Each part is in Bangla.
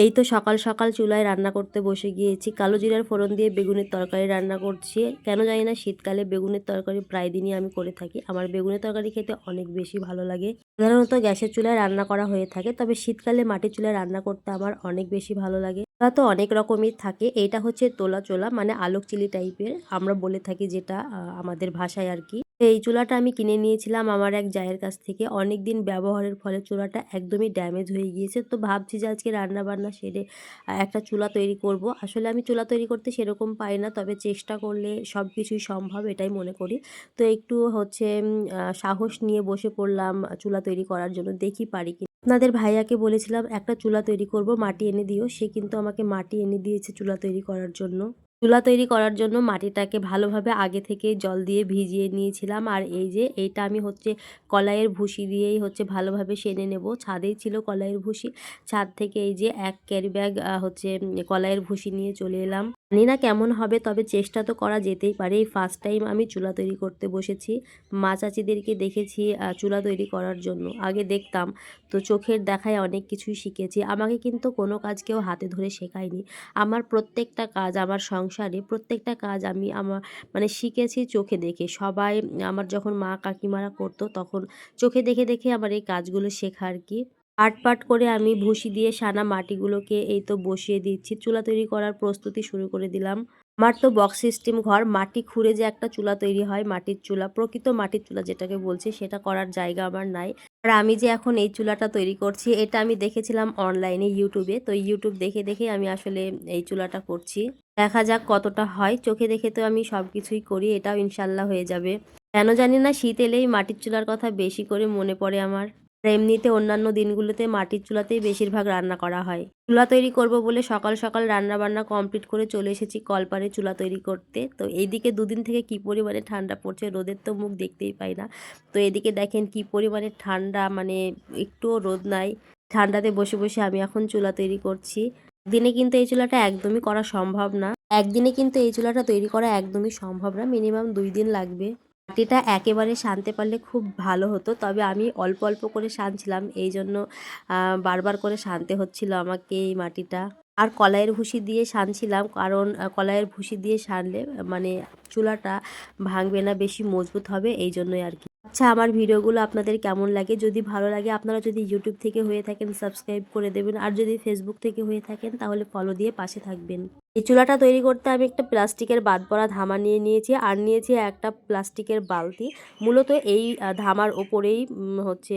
এই তো সকাল সকাল চুলায় রান্না করতে বসে গিয়েছি। কালো জিরার ফোড়ন দিয়ে বেগুনের তরকারি রান্না করছি। কেন জানি না, শীতকালে বেগুনের তরকারি প্রায় দিনই আমি করে থাকি। আমার বেগুনের তরকারি খেতে অনেক বেশি ভালো লাগে। সাধারণত গ্যাসের চুলায় রান্না করা হয়ে থাকে, তবে শীতকালে মাটির চুলায় রান্না করতে আমার অনেক বেশি ভালো লাগে। চুলা তো অনেক রকমই থাকে এটা হচ্ছে তোলা চোলা মানে আলোক চিলি টাইপের আমরা বলে থাকি যেটা আমাদের ভাষায় আর কি। এই চুলাটা আমি কিনে নিয়েছিলাম আমার এক জায়ের কাছ থেকে। অনেক দিন ব্যবহারের ফলে চুলাটা একদমই ড্যামেজ হয়ে গিয়েছে। তো ভাবছি যে আজকে রান্না বান্না সেরে একটা চুলা তৈরি করব। আসলে আমি চুলা তৈরি করতে সেরকম পাই না, তবে চেষ্টা করলে সব কিছুই সম্ভব এটাই মনে করি। তো একটু হচ্ছে সাহস নিয়ে বসে পড়লাম চুলা তৈরি করার জন্য, দেখি পারি কি আপনাদের ভাইয়াকে বলেছিলাম, একটা চুলা তৈরি করব, মাটি এনে দিও। সে কিন্তু আমাকে মাটি এনে দিয়েছে চুলা তৈরি করার জন্য। চুলা তৈরি করার জন্য মাটিটাকে ভালোভাবে আগে থেকে জল দিয়ে ভিজিয়ে নিয়েছিলাম। আর এই যে, এইটা আমি হচ্ছে কলাইয়ের ভুসি দিয়েই হচ্ছে ভালোভাবে সেনে নেব। ছাদেই ছিল কলাইয়ের ভুসি। ছাদ থেকে এই যে এক ক্যারি ব্যাগ হচ্ছে কলাইয়ের ভুসি নিয়ে চলে এলাম। জানি না কেমন হবে, তবে চেষ্টা তো করা যেতেই পারে। এই ফার্স্ট টাইম আমি চুলা তৈরি করতে বসেছি। মা চাচিদেরকে দেখেছি চুলা তৈরি করার জন্য। আগে দেখতাম, তো চোখের দেখায় অনেক কিছুই শিখেছি। আমাকে কিন্তু কোনো কাজ কেউ হাতে ধরে শেখায়নি। আমার প্রত্যেকটা কাজ, আমার সংসারে প্রত্যেকটা কাজ আমি আমার মানে শিখেছি চোখে দেখে। সবাই, আমার যখন মা কাকিমারা করতো, তখন চোখে দেখে দেখে আমার এই কাজগুলো শেখা আর কি। পাট পাট করে আমি ভুসি দিয়ে সানা মাটিগুলোকে এই তো বসিয়ে দিচ্ছি। চুলা তৈরি করার প্রস্তুতি শুরু করে দিলাম। আমার তো বক্স সিস্টেম ঘর, মাটি খুঁড়ে যে একটা চুলা তৈরি হয়, মাটির চুলা, প্রকৃত মাটির চুলা যেটাকে বলছি, সেটা করার জায়গা আমার নাই। আর আমি যে এখন এই চুলাটা তৈরি করছি, এটা আমি দেখেছিলাম অনলাইনে ইউটিউবে তো ইউটিউব দেখে দেখে আমি আসলে এই চুলাটা করছি। দেখা যাক কতটা হয়। চোখে দেখে তো আমি সব কিছুই করি, এটাও ইনশাল্লাহ হয়ে যাবে। কেন জানি না, শীত এলেই মাটির চুলার কথা বেশি করে মনে পড়ে আমার। এমনিতে অন্যান্য দিনগুলোতে মাটির চুলাতেই বেশিরভাগ রান্না করা হয়। চুলা তৈরি করব বলে সকাল সকাল রান্না বান্না কমপ্লিট করে চলে এসেছি কলপারে চুলা তৈরি করতে। তো এইদিকে দুদিন থেকে কি পরিমাণে ঠান্ডা পড়ছে রোদের তো মুখ দেখতেই পাই না। তো এদিকে দেখেন কি পরিমাণে ঠান্ডা মানে একটুও রোদ নাই। ঠান্ডাতে বসে বসে আমি এখন চুলা তৈরি করছি। দিনে কিন্তু এই চুলাটা একদমই করা সম্ভব না। একদিনে কিন্তু এই চুলাটা তৈরি করা একদমই সম্ভব না। মিনিমাম দুই দিন লাগবে। মাটিটা একেবারে শানতে পারলে খুব ভালো হতো। তবে আমি অল্প অল্প করে শানছিলাম এই জন্য বারবার করে শানতে হচ্ছিল আমাকে এই মাটিটা। আর কলাইয়ের ভুসি দিয়ে শানছিলাম কারণ কলাইয়ের ভুসি দিয়ে আহ, মানে চুলাটা ভাঙবে না বেশি মজবুত হবে। এই জন্যই আর কি। আচ্ছা আমার ভিডিওগুলো আপনাদের কেমন লাগে? যদি ভালো লাগে আপনারা যদি ইউটিউব থেকে হয়ে থাকেন সাবস্ক্রাইব করে দেবেন। আর যদি ফেসবুক থেকে হয়ে থাকেন তাহলে ফলো দিয়ে পাশে থাকবেন। এই চুলাটা তৈরি করতে আমি একটা প্লাস্টিকের বাদ পড়া ধামা নিয়ে নিয়েছি, আর নিয়েছি একটা প্লাস্টিকের বালতি। মূলত এই ধামার ওপরেই হচ্ছে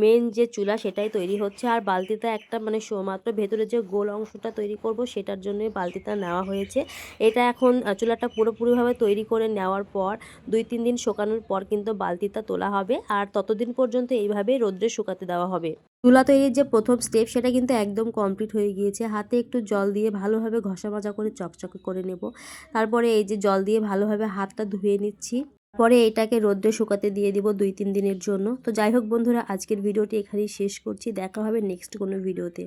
মেন যে চুলা সেটাই তৈরি হচ্ছে, আর বালতিটা একটা মানে মাত্র ভেতরে যে গোল অংশটা তৈরি করব সেটার জন্যই বালতিটা নেওয়া হয়েছে। এটা এখন চুলাটা পুরোপুরিভাবে তৈরি করে নেওয়ার পর দুই, তিন দিন শুকানোর পর কিন্তু বালতিটা তোলা হবে, আর ততদিন পর্যন্ত এইভাবে রোদ্রে শুকাতে দেওয়া হবে। চুলা তৈরির যে প্রথম স্টেপ সেটা কিন্তু একদম কমপ্লিট হয়ে গিয়েছে। হাতে একটু জল দিয়ে ভালোভাবে ঘষা মাজা করে চকচকে করে নেব। তারপরে এই যে জল দিয়ে ভালোভাবে হাতটা ধুয়ে নিচ্ছি। পরে এটাকে রোদ্রে শুকাতে দিয়ে দিব দুই তিন দিনের জন্য। তো যাই হোক বন্ধুরা, আজকের ভিডিওটি এখানেই শেষ করছি। দেখা হবে নেক্সট কোনো ভিডিওতে